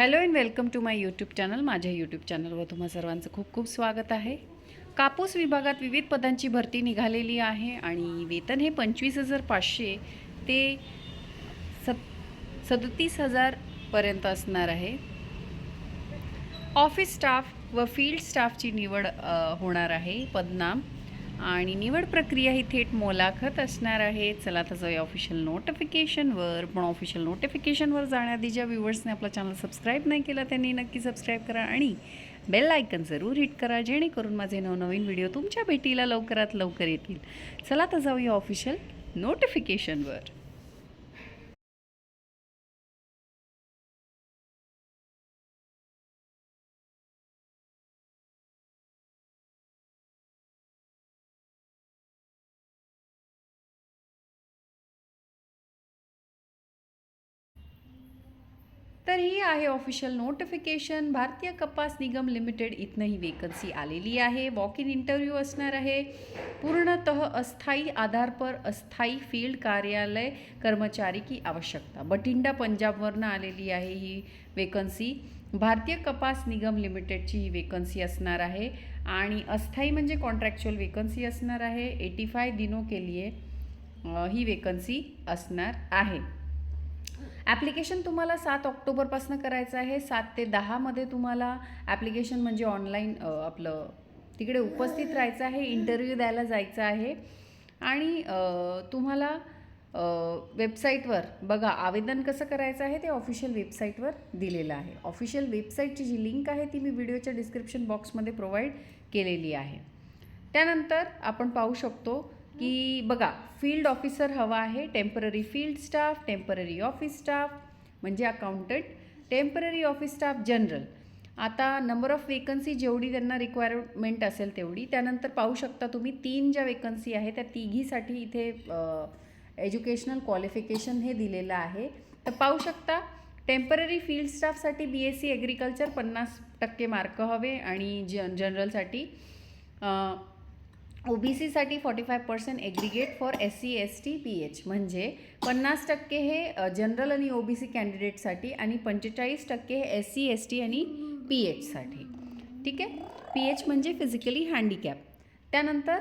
Hello and welcome to my YouTube channel. माझ्या YouTube चॅनलवर तुम्हा सर्वांचं खूप खूप स्वागत आहे. कापूस विभागात विविध पदांची भरती निघालेली आहे आणि वेतन हे पंचवीस हजार पाचशे ते सत सदतीस हजारपर्यंत असणार आहे. ऑफिस स्टाफ व फील्ड स्टाफची निवड होणार आहे. पदनाम आणि निवड प्रक्रिया ही थेट मोलाखत असणार आहे. चला तर जाऊया ऑफिशियल नोटिफिकेशनवर पण ऑफिशियल नोटिफिकेशनवर जाण्याआधी ज्या व्ह्युअर्सने आपला चॅनल सबस्क्राईब नाही केला त्यांनी नक्की सबस्क्राईब करा आणि बेल आयकन जरूर हिट करा जेणेकरून माझे नवनवीन व्हिडिओ तुमच्या भेटीला लवकरात लवकर येतील. चला तर जाऊया ऑफिशियल नोटिफिकेशनवर तर ही आहे ऑफिशियल नोटिफिकेशन. भारतीय कपास निगम लिमिटेड इथनं ही वेकन्सी आलेली आहे. वॉक इन इंटरव्ह्यू असणार आहे. पूर्णतः अस्थायी आधार पर अस्थायी फील्ड कार्यालय कर्मचारी की आवश्यकता. बठिंडा पंजाबवरनं आलेली आहे ही वेकन्सी भारतीय कपास निगम लिमिटेडची ही वेकन्सी असणार आहे. आणि अस्थायी म्हणजे कॉन्ट्रॅक्च्युअल वेकन्सी असणार आहे. एटी फाय दिनो के लिए ही वेकन्सी असणार आहे. ॲप्लिकेशन तुम्हाला सात ऑक्टोबरपासून करायचं आहे. सात ते दहामध्ये तुम्हाला ॲप्लिकेशन म्हणजे ऑनलाईन आपलं तिकडे उपस्थित राहायचं आहे इंटरव्ह्यू द्यायला जायचं आहे. आणि तुम्हाला वेबसाईटवर बघा आवेदन कसं करायचं आहे ते ऑफिशियल वेबसाईटवर दिलेलं आहे. ऑफिशियल वेबसाईटची जी लिंक आहे ती मी व्हिडिओच्या डिस्क्रिप्शन बॉक्समध्ये प्रोव्हाइड केलेली आहे. त्यानंतर आपण पाहू शकतो की बघा फील्ड ऑफिसर हवा आहे temporary field staff temporary office staff म्हणजे accountant temporary office staff general आता नंबर ऑफ वेकन्सी जेवढी त्यांना रिक्वायरमेंट असेल तेवढी त्यानंतर पाहू शकता तुम्ही तीन ज्या वेकन्सी आहे त्या तिघीसाठी इथे एज्युकेशनल क्वालिफिकेशन हे दिलेलं आहे. तर पाहू शकता टेंपररी फील्ड स्टाफसाठी बी एस सी ॲग्रिकल्चर पन्नास टक्के मार्क हवे आणि जन जनरलसाठी ओ बी सीसाठी forty five percent aggregate for S C S T P H म्हणजे पन्नास टक्के हे जनरल आणि ओ बी सी कॅन्डिडेटसाठी आणि पंचेचाळीस टक्के हे एस सी एस टी आणि पी एचसाठी ठीक आहे? पी एच म्हणजे फिजिकली हँडिकॅप त्यानंतर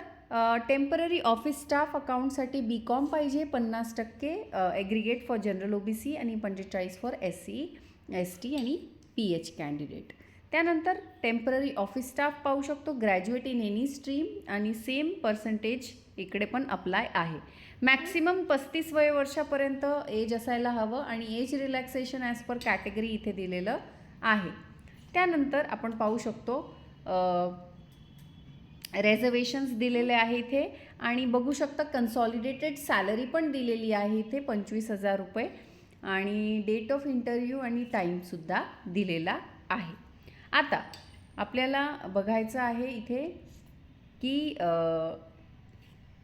टेंपररी ऑफिस स्टाफ अकाउंटसाठी बी कॉम पाहिजे पन्नास टक्के aggregate for general O B C आणि पंचेचाळीस for S C S T आणि पी एच कॅन्डिडेट त्यानंतर टेंपररी ऑफिस स्टाफ पाहू शकतो. ग्रॅज्युएट इन एनी स्ट्रीम आणि सेम पर्सेंटेज इकडे पण अप्लाय आहे. मॅक्सिमम पस्तीस वय वर्षापर्यंत एज असायला हवं आणि age relaxation as per category इथे दिलेलं आहे. त्यानंतर आपण पाहू शकतो रेझर्वेशन्स दिलेले आहे इथे आणि बघू शकता कन्सॉलिडेटेड सॅलरी पण दिलेली आहे इथे पंचवीस हजार रुपये आणि डेट ऑफ इंटरव्ह्यू आणि टाईमसुद्धा दिलेला आहे. आता आपल्याला बघायचं आहे इथे की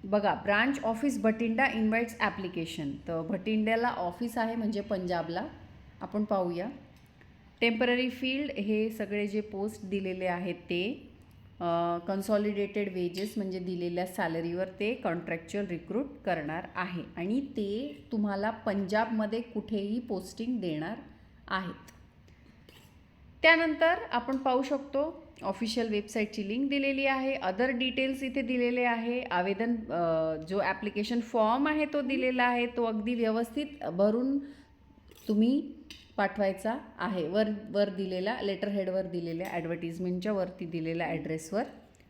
बघा branch office Bhatinda invites application तर भटिंड्याला ऑफिस आहे म्हणजे पंजाबला. आपण पाहूया. टेंपररी फील्ड हे सगळे जे पोस्ट दिलेले आहेत ते कन्सॉलिडेटेड वेजेस म्हणजे दिलेल्या सॅलरीवर ते कॉन्ट्रॅक्च्युअल रिक्रूट करणार आहे. आणि ते तुम्हाला पंजाबमध्ये कुठेही पोस्टिंग देणार आहेत. त्यानंतर आपण पाहू शकतो ऑफिशियल वेबसाईटची लिंक दिलेली आहे अदर डिटेल्स इथे दिलेले आहे. आवेदन जो ॲप्लिकेशन फॉर्म आहे तो दिलेला आहे तो अगदी व्यवस्थित भरून तुम्ही पाठवायचा आहे. वर वर दिलेला लेटर हेडवर दिलेल्या ॲडव्हर्टिजमेंटच्या वरती दिलेल्या ॲड्रेसवर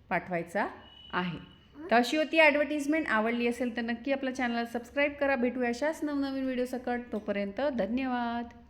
पाठवायचा आहे. तर अशी होती ॲडव्हर्टिजमेंट आवडली असेल तर नक्की आपल्या चॅनलला सबस्क्राईब करा. भेटूया अशाच नवनवीन व्हिडिओ सकट. तोपर्यंत धन्यवाद.